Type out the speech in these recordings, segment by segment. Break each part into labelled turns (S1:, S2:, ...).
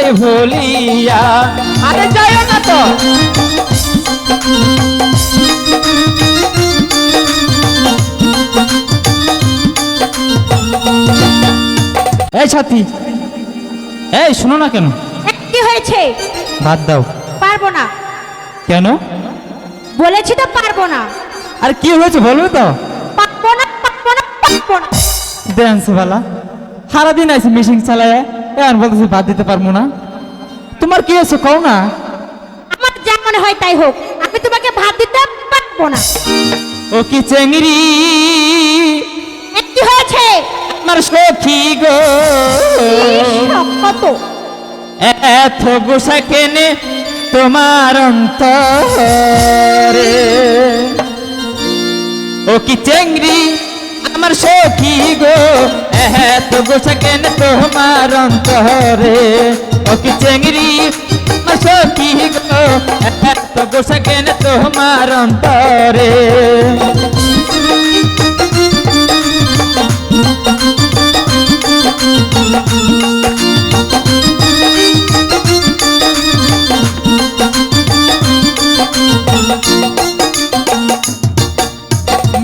S1: আমায় ভুলিয়া। আরে যাইও না তো। এই সাথী এই শোনো না কেন?
S2: কি হয়েছে?
S1: বাদ দাও।
S2: পারব না।
S1: কেন?
S2: বলেছি তো পারব না।
S1: আর কি হয়েছে বলবে তো?
S2: পারব না পারব না পারব না।
S1: দেনছে বালা। সারাদিন আছে মিশিং চালায়। এখন বলতেছে বাদ দিতে পারব না। তোমার কি হয়েছে কও না।
S2: আমার যা মনে হয় তাই হোক আমি তোমাকে ভাত দিতে পারব না।
S1: ও কি চেংড়ি?
S2: কি হয়েছে?
S1: আমার সখী গো।
S2: কত
S1: এত গোসা কেনে তোমার অন্তরে। ও কি চেংড়ি? আমার সখী গো। এত গোসা কেনে তোমার অন্তরে। ও কি চেংড়ি? আমার সখী গো কেনে তোমার অন্তরে।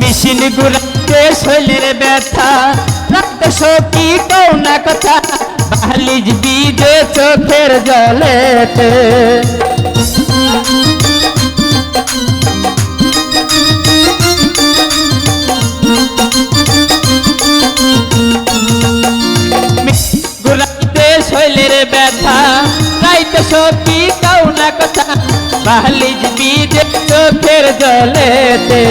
S1: মেশিন গুলাতে শৈলের ব্যথা সখী কৌ না কথা বালিজ বীজে চোখের জলেতে। শৈলের ব্যথা গাইতে সখী কৌ না কথা বালিজ বীজে চোখের জলেতে।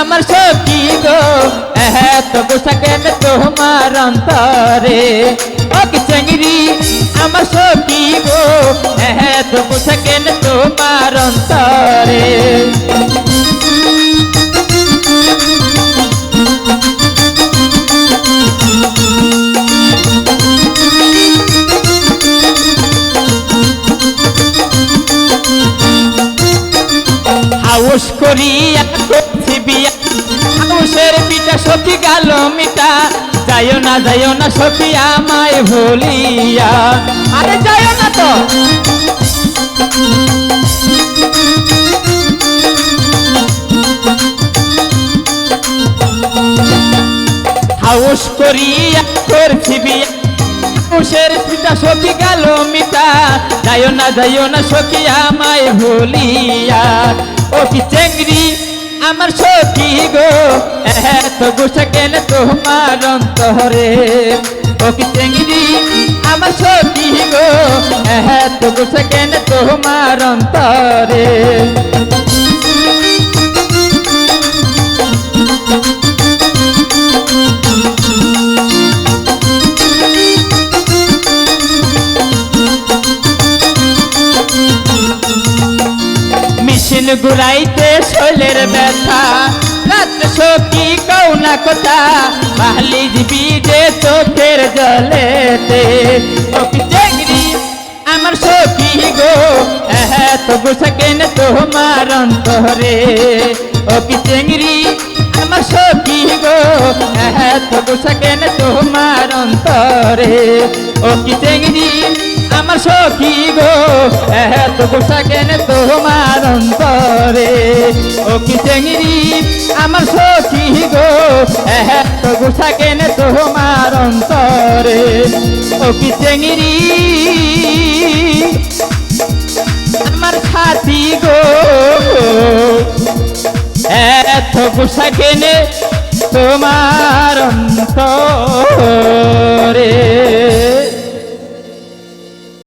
S1: আমার সখী গো এত গোসা তোমার অন্তরে। কবি চেংড়ি আমার সখী গো। এত গোসা কেন তোমার অন্তরে। হাউস করিয়া করছি বিয়া হাউসের পিঠা সখী গাল মিঠা যাইও না যাইও না সখী আমায় ভুলিয়া। আরে যাইও না তো। হাউস করিয়া করছি বিয়া হাউসের পিঠা সখী গাল মিঠা যাইও না যাইও না সখী আমায় ভুলিয়া। ও কি চেংড়ি? আমার সখী গো, এত গুসা কেন তোমার অন্তরে? ও কি চেংড়ি? আমার সখী গো, এত গুসা কেন তোমার অন্তরে? ঘুরাইতে শৈলের ব্যথা। রাত কৌনা কথা বালি বীজে চোখের জলেতে। চেংড়ি আমার সখী গো এত গোসা কেন তোমার অন্তরে। ও কি চেংড়ি আমার সখী গো এত গোসা কেন তোমার অন্তরে। ও কি চেংড়ি আমার সখী গো এত গোসা কেন তোমার অন্তরে। ও কি চেংড়ি? আমার সখী গো এত গোসা কেন তোমার অন্তরে। ও কি চেংড়ি? আমার সাথী গো এত গোসা কেনে তোমার অন্তরে।